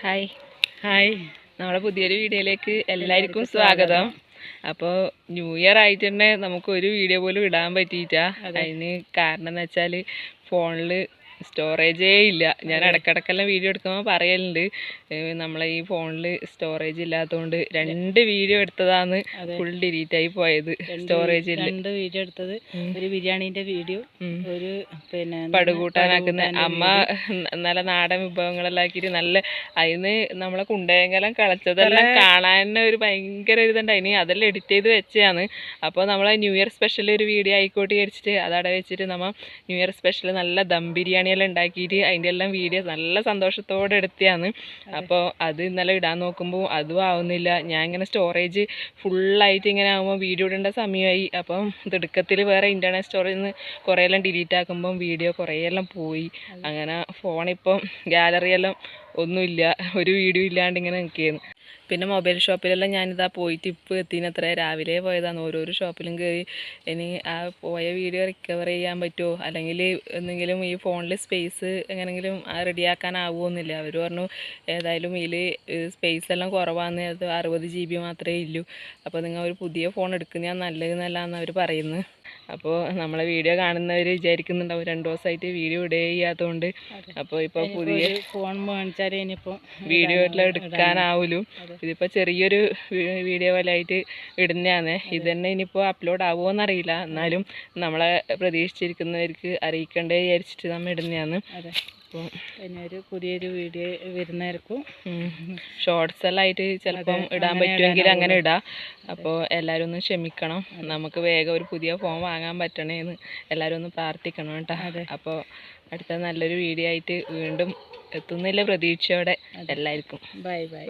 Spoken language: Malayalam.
ഹായ് ഹായ് നമ്മുടെ പുതിയൊരു വീഡിയോയിലേക്ക് എല്ലാവർക്കും സ്വാഗതം. അപ്പോൾ ന്യൂ ഇയർ ആയിട്ട് തന്നെ നമുക്ക് ഒരു വീഡിയോ പോലും ഇടാൻ പറ്റിയിട്ടാ. അതിന് കാരണം എന്ന് വെച്ചാൽ ഫോണിൽ സ്റ്റോറേജേ ഇല്ല. ഞാൻ ഇടക്കിടക്കെല്ലാം വീഡിയോ എടുക്കുമ്പോൾ പറയലുണ്ട്. നമ്മളെ ഈ ഫോണിൽ സ്റ്റോറേജ് ഇല്ലാത്തതുകൊണ്ട് രണ്ട് വീഡിയോ എടുത്തതാണ് ഫുൾ ഡിലീറ്റ് ആയി പോയത് സ്റ്റോറേജ് ഇല്ല രണ്ട് വീഡിയോ എടുത്തത്. ഒരു ബിരിയാണിന്റെ വീഡിയോ ഒരു പിന്നെ പടുകൂട്ടാനാക്കുന്ന അമ്മ നല്ല നാടൻ വിഭവങ്ങളെല്ലാം ആക്കിയിട്ട് നല്ല അതിന് നമ്മളെ കുണ്ടയങ്കലം കളച്ചതെല്ലാം കാണാൻ തന്നെ ഒരു ഭയങ്കര ഒരു അതിന് അതെല്ലാം എഡിറ്റ് ചെയ്ത് വെച്ചതാണ്. അപ്പോൾ നമ്മളെ ന്യൂ ഇയർ സ്പെഷ്യൽ ഒരു വീഡിയോ ആയിക്കോട്ടെ വിചാരിച്ചിട്ട് അതവിടെ വെച്ചിട്ട് നമ്മൾ ന്യൂ ഇയർ സ്പെഷ്യൽ നല്ല ദം ബിരിയാണിയെല്ലാം ഉണ്ടാക്കിയിട്ട് അതിന്റെ എല്ലാം വീഡിയോ നല്ല സന്തോഷത്തോടെ എടുത്തതാണ്. അപ്പോൾ അത് ഇന്നലെ ഇടാൻ നോക്കുമ്പോൾ അതും ആവുന്നില്ല. ഞാൻ ഇങ്ങനെ സ്റ്റോറേജ് ഫുള്ളായിട്ട് ഇങ്ങനെ ആകുമ്പോൾ വീഡിയോ ഇടേണ്ട സമയമായി. അപ്പം തിടുക്കത്തിൽ വേറെ ഇന്റർനെറ്റ് സ്റ്റോറേജിൽ നിന്ന് കുറേയെല്ലാം ഡിലീറ്റ് ആക്കുമ്പം വീഡിയോ കുറേയെല്ലാം പോയി. അങ്ങനെ ഫോണിപ്പം ഗാലറിയെല്ലാം ഒന്നുമില്ല. ഒരു വീഡിയോ ഇല്ലാണ്ട് ഇങ്ങനെ നിൽക്കുകയാണ്. പിന്നെ മൊബൈൽ ഷോപ്പിലെല്ലാം ഞാനിതാ പോയിട്ട് ഇപ്പോൾ എത്തിനത്ര. രാവിലെ പോയതാണ്. ഓരോരോ ഷോപ്പിലും കയറി ഇനി ആ പോയ വീഡിയോ റിക്കവർ ചെയ്യാൻ പറ്റുമോ അല്ലെങ്കിൽ എന്തെങ്കിലും ഈ ഫോണിൽ സ്പേസ് എങ്ങനെങ്കിലും റെഡിയാക്കാനാവുമെന്നില്ല അവർ പറഞ്ഞു ഏതായാലും ഇതിൽ സ്പേസ് എല്ലാം കുറവാന്ന് അറുപത് ജി ബി മാത്രമേ ഇല്ലൂ. അപ്പോൾ നിങ്ങൾ ഒരു പുതിയ ഫോൺ എടുക്കുന്നതാണ് നല്ലതെന്നല്ലാന്ന് അവർ പറയുന്നത് അപ്പോൾ നമ്മളെ വീഡിയോ കാണുന്നവർ വിചാരിക്കുന്നുണ്ടാവും രണ്ട് ദിവസമായിട്ട് വീഡിയോ ഇടേ ചെയ്യാത്തതുകൊണ്ട് അപ്പോൾ ഇപ്പോൾ പുതിയ ഫോൺ വാങ്ങിച്ചാൽ ഇനിയിപ്പോൾ വീഡിയോ എല്ലാം എടുക്കാനാവൂലും. ഇതിപ്പോൾ ചെറിയൊരു വീഡിയോ പോലെ ആയിട്ട് ഇടുന്നതാണ് ഇത് തന്നെ ഇനിയിപ്പോൾ അപ്ലോഡ് ആവുമോയെന്നറിയില്ല എന്നാലും നമ്മളെ പ്രതീക്ഷിച്ചിരിക്കുന്നവർക്ക് അറിയിക്കണ്ടേ വിചാരിച്ചിട്ട് നമ്മൾ ഇടുന്നതാണ് അപ്പോൾ പിന്നെ ഒരു പുതിയൊരു വീഡിയോ വരുന്നവർക്കും ഷോർട്സ് എല്ലാം ആയിട്ട് ചിലപ്പം ഇടാൻ പറ്റുമെങ്കിൽ അങ്ങനെ ഇടാം. അപ്പോൾ എല്ലാവരും ഒന്ന് ക്ഷമിക്കണം. നമുക്ക് വേഗം ഒരു പുതിയ ഫോൺ വാങ്ങാൻ പറ്റണേന്ന് എല്ലാവരും ഒന്ന് പ്രാർത്ഥിക്കണം കേട്ടോ. അപ്പോൾ അടുത്ത നല്ലൊരു വീഡിയോ ആയിട്ട് വീണ്ടും എത്തുന്നില്ല പ്രതീക്ഷയോടെ എല്ലാവർക്കും. Bye bye.